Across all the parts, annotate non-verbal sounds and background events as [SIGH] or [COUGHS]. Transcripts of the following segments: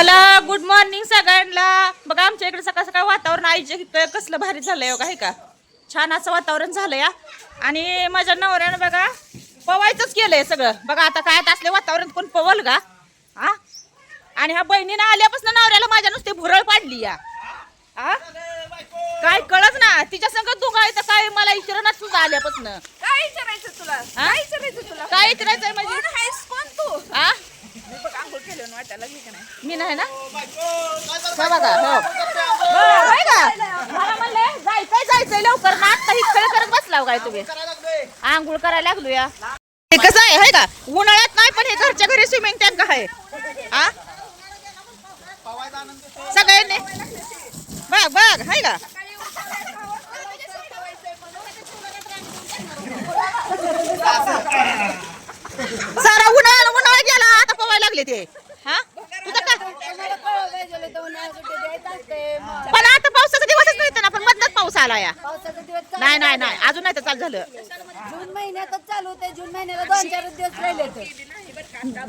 चला good morning सगळ्यांना. बघा आमच्या इकडे सकाळ सकाळ वातावरण आईच्या इथं कसलं भारी झालंय बघा हे का? छान असं वातावरण झालं या आणि माझ्या नवऱ्यानं बघा पवायचंच केलंय सगळं. बघा आता काय आता असले वातावरण कोण पवल का? हा? आणि ह्या बहिणीनं आल्यापासून नवऱ्याला माझ्या नुसती भुरळ पाडली या. हा? काय कळच ना तिच्या संग तू काय तर काय मला विचारणार सुद्धा आल्यापासून. काय विचारायचं तुला? काय विचारायचं तुला? काय विचारायचंय म्हणजे? कोण तू? हा? केलं वाटायला लागली का नाही? मी नाही ना? हा बघा हो. बरं, होय का मला म्हणले जायचंय जायचंय लवकर. ना आता ही खेळ करत बसलाव काय तुम्ही? आंघोळ करायला लागलो या. हे कसं आहे हाय का? उन्हाळ्यात नाही पण हे घरच्या घरी स्विमिंग टँक आहे. आ? सगळ्यांनी? बघ बघ हाय का सारा उन्हाळा उन्हाळा गेला आता पवायला लागले ते हा? तुझं का? पण आता पावसाचा दिवसच नाही ना पण मधनच पाऊस आला या. पावसाचा दिवस चालू नाही नाही नाही. अजून नाही तर चालू झालं. जून महिन्यातच चालू होते. जून महिन्याला दोन चार दिवस राहिले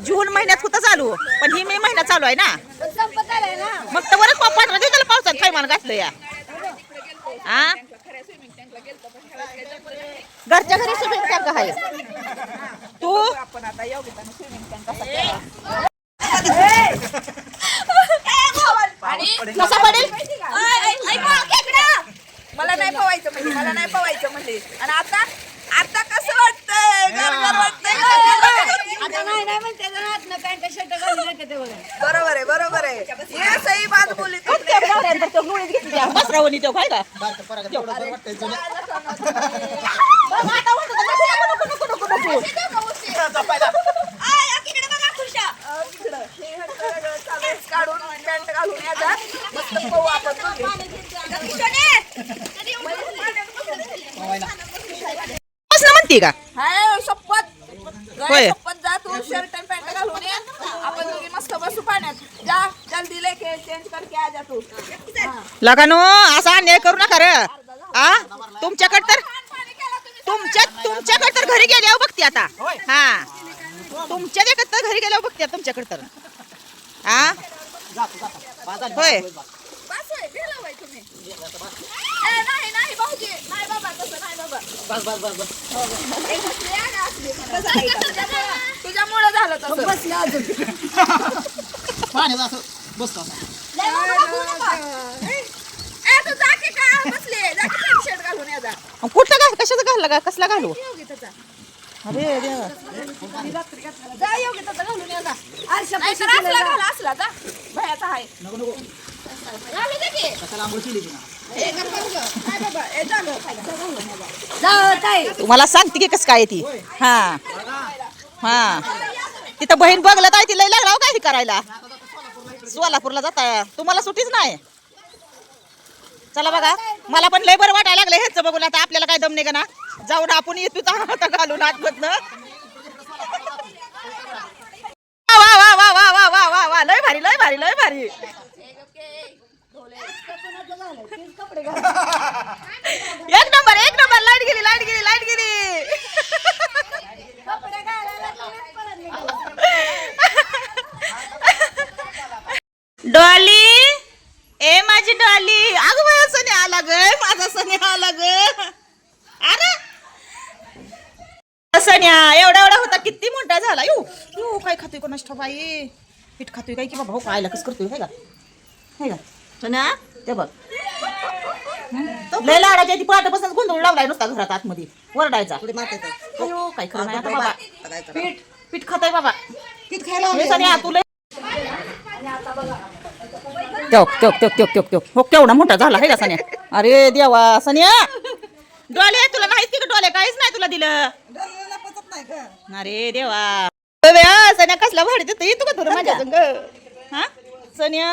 जून महिन्यात होतं चालू? पण ही मे महिना चालू आहे ना. संपत आलाय ना. मग तर बरं पंधरा दिवसाला पावसात थैमान घातलं या. हा घरच्या घरी स्विमिंग टँक आहे तू? आपण आता योगिताने स्विमिंग टँक कसा केला आणि कसा पडेल मला नाही पवायचं म्हणजे मला नाही पवायचं म्हणजे आणि आता आता कसं वाटतंय गरगर वाटतंय आता नाही नाही म्हणते ना आतनं पॅन्ट शर्ट घालून येते ते बघा बरोबर आहे बरोबर आहे ये सही बात बोली त्या नवऱ्यानं तर तो मुळीच घेतली त्या बसरावणी तो काय का बघ, आता म्हणतो तो, नको, नको, नको, नको, नको. काढून पॅन्ट घालून याचा मस्त पाहू आपण दोघे. म्हणते का? हाय शपथ. होय. गळ्यात शपथ जा तू शर्ट आणि पॅन्ट घालून ये. आपण दोघी मस्त बसू पाण्यात. जा जल्दी लेके चेंज करके आ जा तू. लगानो असा अन्याय करू नका रे. आ? तुमच्याकडे तर तुमच्या तुमच्याकडे तर घरी गेल्यावर बघते आता. हा. तुमच्या देखत तर घरी गेल्यावर बघते तुमच्याकडे तर. हा होय. तुम्ही. ए, नाही नाही भाऊजी नाही बाबा तसं नाही बाबा ए, कसली आग असली मला. तुझ्यामुळं झालं तसं बसले अजून लय बाबा बघू नका. ए, तू जा की का बसले जा की pant shirt घालून ये जा. कुठला घाल कशाचा घालला का कसला घालू योगिताचा. अरे देवा जा योगिताचा घालून ये जा. आरशा नाही तर असला घाला असला जा भयाचा आहे तुम्हाला सांगते की कसं काय ती. हा. हा. तिथं बहीण बघलं काय ती लय लागला काय करायला? सोलापूरला जाता तुम्हाला सुटीच नाही. चला बघा. मला पण लय बरं वाटायला लागलं हेच बघून आता आपल्याला काय दम नाही का ना जाऊन आपण येतो आता घालून आतमधनं. वा वा वा वा वा वा वा वा. लय भारी लय भारी लय भारी. एक नंबर एक नंबर. लाइट गेली लाइट गेली लाइट गेली. डॉली ए माझी डॉली. अगं माझा सने आला ग. माझा सने आला ग. अरे. सन्या एवढा एवढा होता किती मोठा झाला. यू यू काय खातोय कोणाष्ट बाई? पीठ खातोय काय की बाबा हो काय कस करतोय का? हे का? सोन्या ते बघ. हं? लय लाडाच्या ती पाटापासून गोंधळ लावलाय नुसता घरात आतमध्ये. वरडायचा अयो काय खरं नाही आता बाबा. पीठ पीठ खाताय बाबा. पीठ खायला त्यो त्यो त्यो त्यो त्यो हो केवढा मोठा झाला आहे का सन्या? अरे देवा सन्या! डोले तुला नाहीच की डोले काहीच नाही तुला दिलं. अरे देवा. बया, सन्या कसला भाडी देतो येतो का तुला माझ्या संग? हा? सन्या?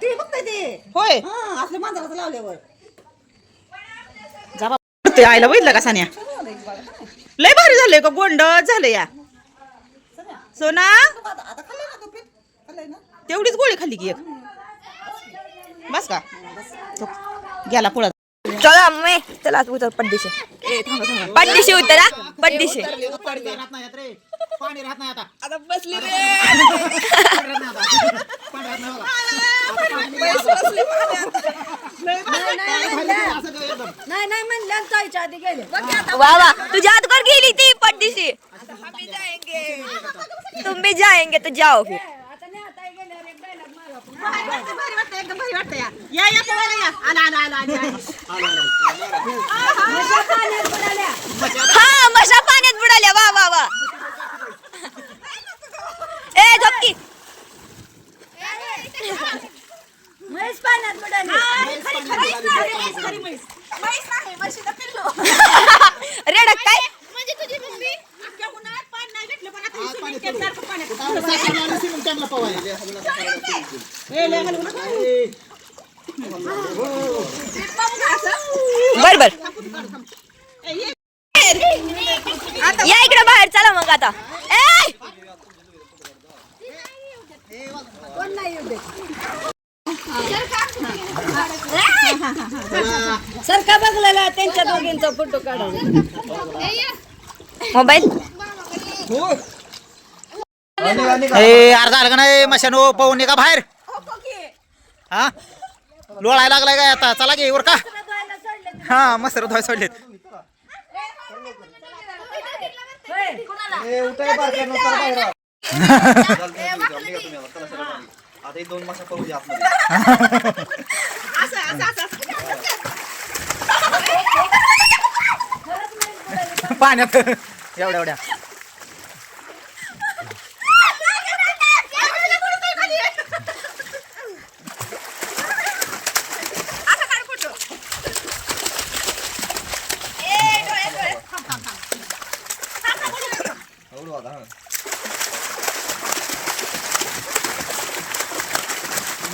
ती बघताय ते. होय. हा असले मांजराचं लावल्यावर. जा बाबा. ते आईला बघितलं का सन्या? लय भारी झालंय का गोंड झालं या. सोना? आता आता खाल्लंय ना तू पीठ? खाल्लंय ना? तेवढीच गोळी खाल्ली की एक. बस. का? तो गेला पुढं. चला मम्मी चला आज उतर पड्डीशी. पड्डीशी उतरा पड्डीशी. पाणी राहत नाही आता. आता बसली रे नाही नाही म्हणल्या जायच्या आधी गेले वा वा तुझ्या हात कर गेली ती पड्डीशी तुम भी जाएंगे तो जाओ फिर आता नाही आता गेल्यावर एक डायलॉग मारा आपण. भारी वाटतं एकदम भारी वाटतं या या या पोवायला या आला आला आला आला मजा पाण्यात बुडाल्या. हा मशा पाण्यात बुडाल्या वा वा वा ए झपकी। म्हैस पाण्यात बुडाली रेडक काय म्हणजे तुझी मम्मी अख्ख्या उन्हाळ्यात पाणी नाही भेटलं पण आता हे swimming pool सारखं पाण्यात ए, लय घालू नका. बर बर. ए, ये. या इकडे बाहेर चला मग आता. सरका बघलेला त्यांच्या दोघींचा फोटो काढायला मोबाईल. ए अरे झालं का नाही मशानो पाहून ये का बाहेर. हा? लोळायला लागलाय काय आता? चला गे वर का हा मस्त धुवाय सोडलेत. आता एक दोन मासा करू द्या आतमध्ये पाण्यात. एवढ्या एवढ्या एवढं होता हा.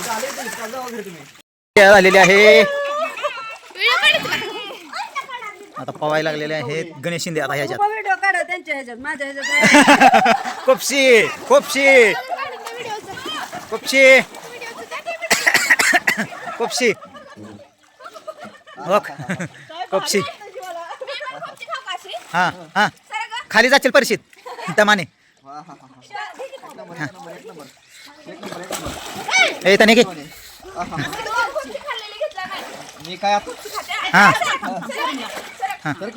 तयार झालेली आहे. आता पवायला लागलेले आहेत. गणेश शिंदे आता ह्याच्यात. व्हिडिओ काढा त्यांच्या ह्याच्यात माझ्या ह्याच्यात कोपशी कोपशी कोपशी [COUGHS] कोपशी ओक [LAUGHS] कोपशी हा हा. खाली जाशील परिषद दमाने ए तने घे मी काय हा. तर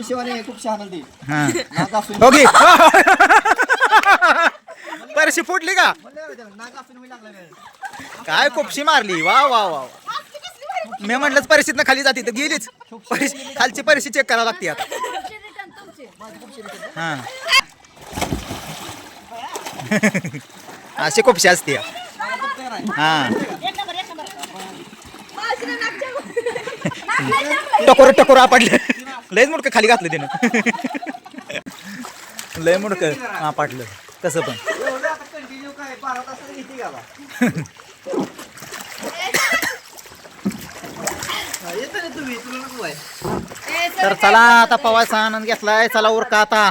खूप छान हा. परशी फुटली का. काय कोपशी मारली? वा वा वा. मी म्हटलंच परिस्थिती खाली जाते तर गेलीच. परिस्थिती खालची परिस्थिती चेक करावी लागते आता. हा. [LAUGHS] अशी कोपशी असते. हा. टकोर टकोर आपटलं. लयच मुडकं खाली घातलं त्यानं [LAUGHS] लय मुडकं आपटलं. तसं पण. [COUGHS] तर चला आता पवायचा आनंद घेतलाय. चला उरका आता.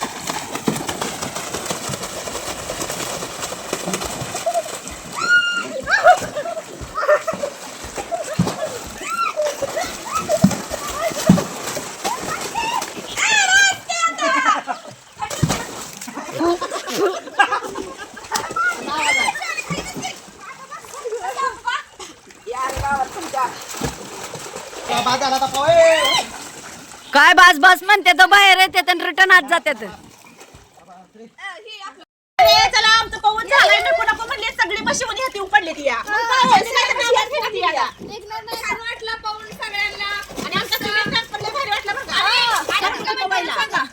काय बास बास म्हणते तर बाहेर येते आणि रिटर्न आत जाते अरे चला आमचं पवन झालंय म्हणले सगळी ती या. वाटलं सगळ्यांना. आणि पण लय भारी वाटलं बरं का? आणि कमेंट करून सांगा.